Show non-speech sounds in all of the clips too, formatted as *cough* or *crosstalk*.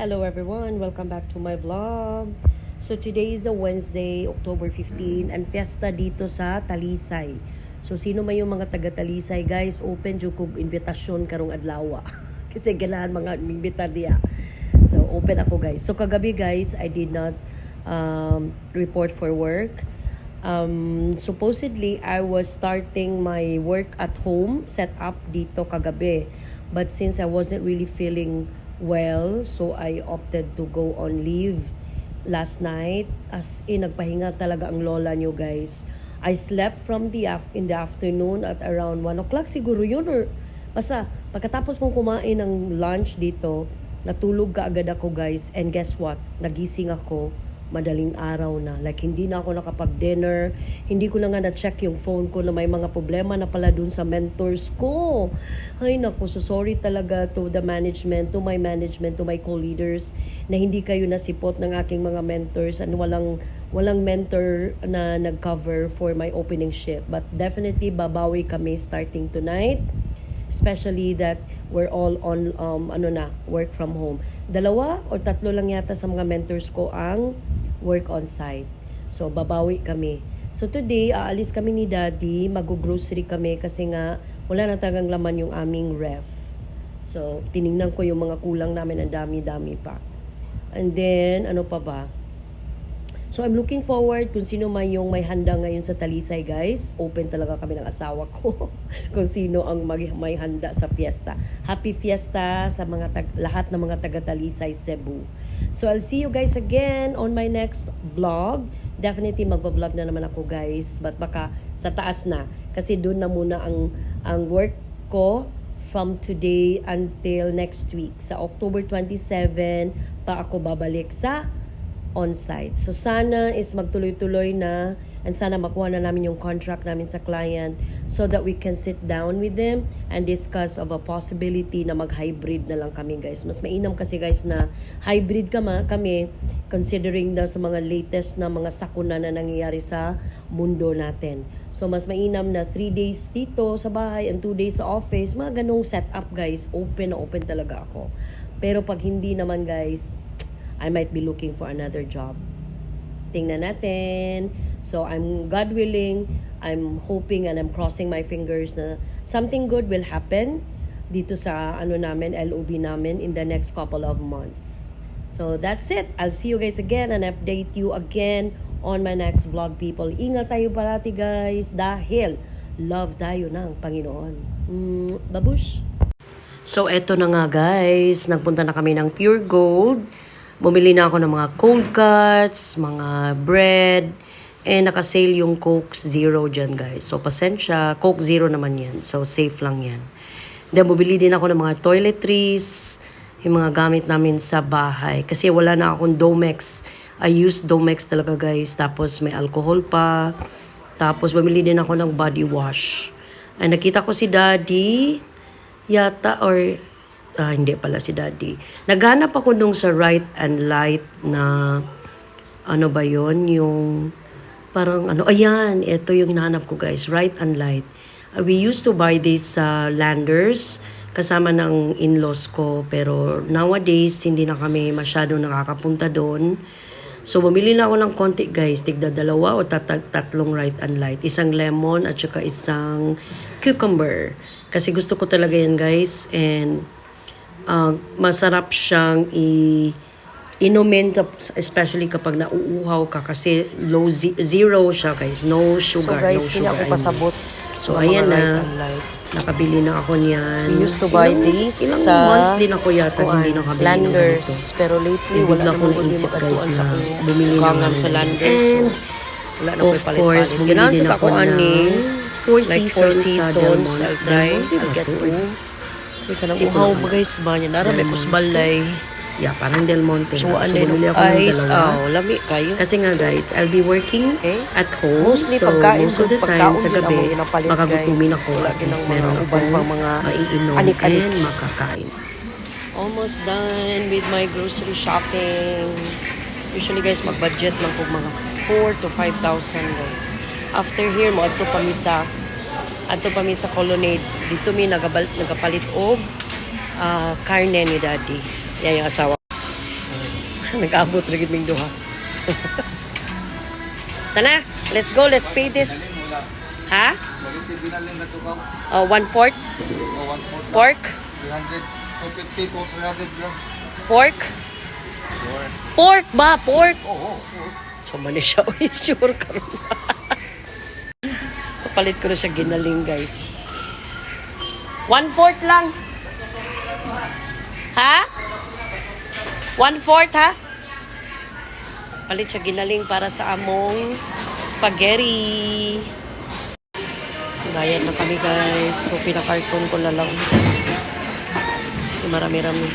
Hello everyone, welcome back to my vlog. So today is a Wednesday, October 15, and fiesta dito sa Talisay. So sino may yung mga taga Talisay guys, open jud kog invitasyon karong adlaw. *laughs* Kasi ganahan mga imbita diya. So open ako guys. So kagabi guys, I did not um, report for work. Um, supposedly, I was starting my work at home set up dito kagabi. But since I wasn't really feeling well, so I opted to go on leave last night. As in, nagpahinga talaga ang lola nyo guys. I slept from the af- in the afternoon at around 1 o'clock siguro yun or basta pagkatapos mong kumain ng lunch dito, natulog ka agad ako guys and guess what? Nagising ako madaling araw na. Like, hindi na ako nakapag-dinner. Hindi ko na nga na-check yung phone ko na may mga problema na pala dun sa mentors ko. Ay, naku, so sorry talaga to the management, to my management, to my co-leaders, na hindi kayo nasipot ng aking mga mentors and walang walang mentor na nag-cover for my opening shift. But definitely, babawi kami starting tonight especially that we're all on um, ano na work from home dalawa o tatlo lang yata sa mga mentors ko ang work on site so babawi kami so today aalis kami ni daddy mag-grocery kami kasi nga wala na talagang laman yung aming ref so tiningnan ko yung mga kulang namin ang dami-dami pa and then ano pa ba So I'm looking forward kung sino man yung may handa ngayon sa Talisay guys. Open talaga kami ng asawa ko *laughs* kung sino ang mag- may handa sa fiesta. Happy fiesta sa mga lahat ng mga taga Talisay Cebu. So I'll see you guys again on my next vlog. Definitely magvo-vlog na naman ako guys. But baka sa taas na kasi doon na muna ang ang work ko from today until next week. Sa October 27 pa ako babalik sa on-site. So sana is magtuloy-tuloy na and sana makuha na namin yung contract namin sa client so that we can sit down with them and discuss of a possibility na mag-hybrid na lang kami guys. Mas mainam kasi guys na hybrid kama, kami considering na sa mga latest na mga sakuna na nangyayari sa mundo natin. So mas mainam na 3 days dito sa bahay and 2 days sa office. Mga ganong setup guys. Open na open talaga ako. Pero pag hindi naman guys, I might be looking for another job. Tingnan natin. So, I'm God willing, I'm hoping and I'm crossing my fingers na something good will happen dito sa ano namin, LOB namin in the next couple of months. So, that's it. I'll see you guys again and update you again on my next vlog, people. Ingat tayo parati, guys, dahil love tayo ng Panginoon. Mm, babush! So, eto na nga guys. Nagpunta na kami ng Pure Gold. Bumili na ako ng mga cold cuts, mga bread, and nakasale yung Coke Zero dyan guys. So, pasensya. Coke Zero naman yan. So, safe lang yan. Then, bumili din ako ng mga toiletries, yung mga gamit namin sa bahay. Kasi wala na akong Domex. I use Domex talaga guys. Tapos, may alcohol pa. Tapos, bumili din ako ng body wash. Ay, nakita ko si daddy yata or ah, hindi pala si daddy. Naghanap ako nung sa right and light na ano ba yon yung parang ano ayan ito yung hinahanap ko guys right and light Uh, we used to buy this sa landers kasama ng in-laws ko pero nowadays hindi na kami masyado nakakapunta doon So, bumili na ako ng konti guys. Tigda dalawa o tatag tatlong right and light. Isang lemon at saka isang cucumber. Kasi gusto ko talaga yan guys. And uh, masarap siyang i inumin especially kapag nauuhaw ka kasi low ze- zero siya guys no sugar So guys, no sugar ako pasabot. so ng ayan na nakabili na ako niyan We used to buy ilang, these ilang sa months din ako yata kuan, hindi nakabili ng Landers. ganito. Pero lately, Yung wala ko naman ko naisip guys sa na akong bumili na nga sa ng- Landers. So, And, wala na of course, bumili din sa ako ng ani. Four Like Seasons Four sa Seasons. I'll try. I'll get two. Ko uhaw ba guys ba niya? Nara may Delmont. kusbalay. Yeah, parang Del Monte. So, ano bumili yung ako ng ice? dalawa. Oh, lami kayo. Kasi nga guys, I'll be working Okay. at home. Mostly so, pagkain, most of the time sa gabi, makagutumin ako. At least meron akong mga maiinom anik-anik. and makakain. Almost done with my grocery shopping. Usually guys, mag-budget lang po mga 4 to 5,000 guys. After here, mo adto pa mi sa adto pa mi sa Colonnade. Dito mi nagapalit og ah, karne ni daddy. Yan yung asawa. Nag-abot rin kaming duha. *laughs* Tana, let's go. Let's pay this. Ha? Uh, one fourth pork. 300, 250 to 300 gram. Pork. Pork ba? Pork. Oo. So, mali siya. *laughs* Uy, sure ka rin. *laughs* Kapalit ko na siya ginaling, guys. One fourth lang. Ha? One fourth, ha? Palit siya ginaling para sa among spaghetti. Bayad na kami, guys. So, pinakarton ko na lang. So, marami-rami.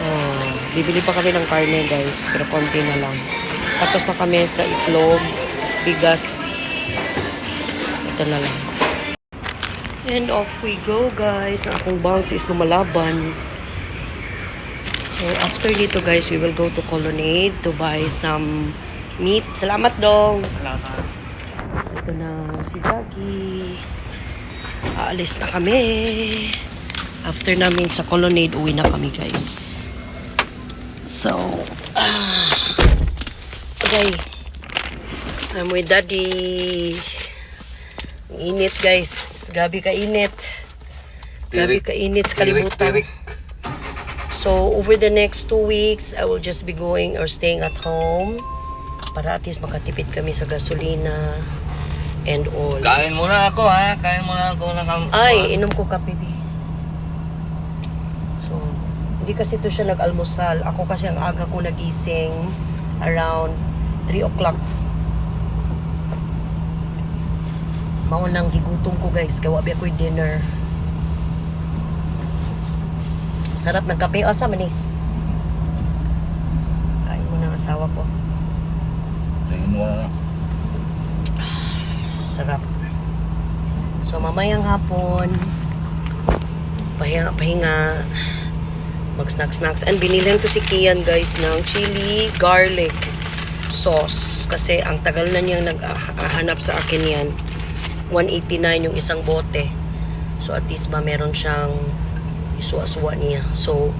Oh, bibili pa kami ng karne guys, pero konti na lang. Tapos na kami sa itlog, bigas. Ito na lang. And off we go guys. Ang akong bounce is lumalaban. So after dito guys, we will go to Colonnade to buy some meat. Salamat dong! Ito na si Dagi. Aalis na kami. After namin sa Colonnade, uwi na kami guys. So, ah, okay. I'm with daddy. Ang Init guys. Grabe ka init. Grabe ka init sa kalibutan. tirik. So, over the next two weeks, I will just be going or staying at home para at least makatipid kami sa gasolina and all. Kain muna ako ha. Kain muna ako ng. Ay, inom ko kape, bi. So, hindi kasi to siya nag-almusal. Ako kasi ang aga ko nagising around 3 o'clock. Maunang gigutom ko guys, kaya wabi ako'y dinner. Sarap ng kape. Asa man eh. Kain mo ng asawa ko. Kain muna. Sarap. So, mamayang hapon, pahinga, pahinga, mag-snacks-snacks. And binilhan ko si Kian, guys, ng chili garlic sauce. Kasi ang tagal na niyang naghahanap sa akin yan. 189 yung isang bote. So, at least ba meron siyang isuwa-suwa niya. So,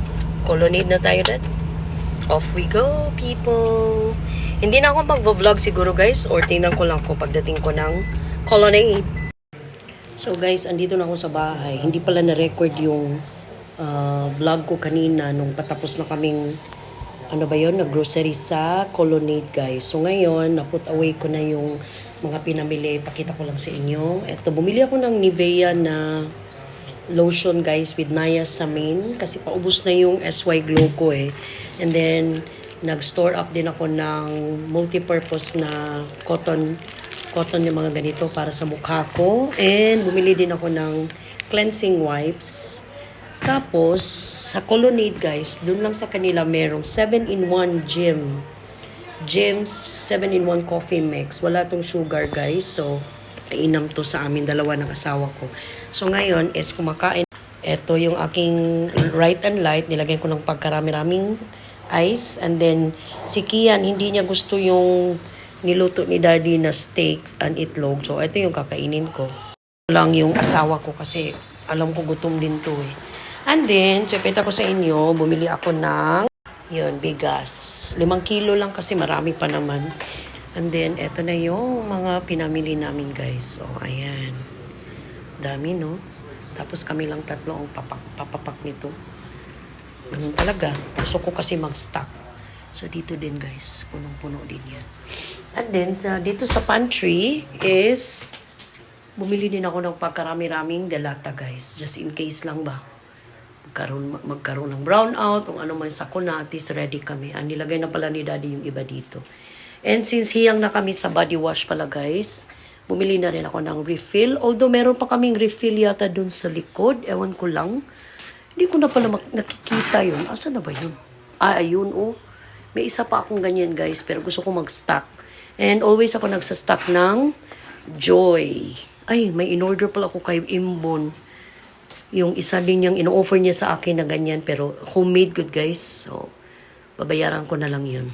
colonnade na tayo, dad. Off we go, people. Hindi na ako mag-vlog siguro, guys. Or tingnan ko lang kung pagdating ko ng colonnade. So, guys, andito na ako sa bahay. Hindi pala na-record yung ah, vlog ko kanina nung patapos na kaming ano ba yon nag-grocery sa Colonnade, guys. So, ngayon, na-put away ko na yung mga pinamili. Pakita ko lang sa inyo. Eto, bumili ako ng Nivea na lotion guys with niacinamide kasi paubos na yung SY Glow ko eh. And then nag-store up din ako ng multi-purpose na cotton cotton yung mga ganito para sa mukha ko. And bumili din ako ng cleansing wipes. Tapos, sa Colonnade guys, dun lang sa kanila merong 7-in-1 gym. Jim's 7-in-1 coffee mix. Wala tong sugar guys. So, inam to sa amin dalawa ng asawa ko. So ngayon is kumakain. Ito yung aking right and light. Nilagyan ko ng pagkarami-raming ice. And then si Kian, hindi niya gusto yung niluto ni daddy na steaks and itlog. So ito yung kakainin ko. Lang yung asawa ko kasi alam ko gutom din to eh. And then, chepeta ko sa inyo, bumili ako ng yun, bigas. Limang kilo lang kasi marami pa naman. And then, eto na yung mga pinamili namin, guys. So, ayan. Dami, no? Tapos kami lang tatlo ang papak, papapak nito. Ganun talaga. Gusto ko kasi mag-stock. So, dito din, guys. Punong-puno din yan. And then, sa, dito sa pantry is bumili din ako ng pagkarami-raming delata, guys. Just in case lang ba magkaroon, magkaroon ng brownout, kung ano man sa na, at least ready kami. Ang nilagay na pala ni daddy yung iba dito. And since hiyang na kami sa body wash pala guys, bumili na rin ako ng refill. Although meron pa kaming refill yata dun sa likod, ewan ko lang. Hindi ko na pala nakikita yun. Asa na ba yun? Ah, ayun oh. May isa pa akong ganyan guys, pero gusto ko mag-stock. And always ako nagsa-stock ng Joy. Ay, may in-order pala ako kay Imbon yung isa din niyang ino-offer niya sa akin na ganyan pero homemade good guys so babayaran ko na lang yun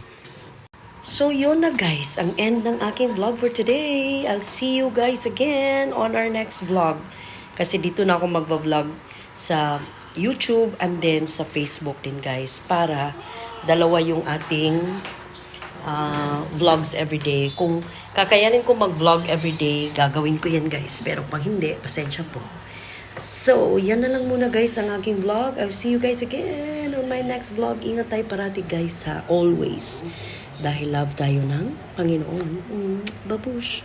so yun na guys ang end ng aking vlog for today I'll see you guys again on our next vlog kasi dito na ako magva-vlog sa YouTube and then sa Facebook din guys para dalawa yung ating ah, vlogs everyday. Kung kakayanin ko mag-vlog everyday, gagawin ko yan guys. Pero pag hindi, pasensya po. So, yan na lang muna guys ang aking vlog. I'll see you guys again on my next vlog. Ingat tayo parati guys ha, always. Dahil love tayo ng Panginoon. Mm, babush!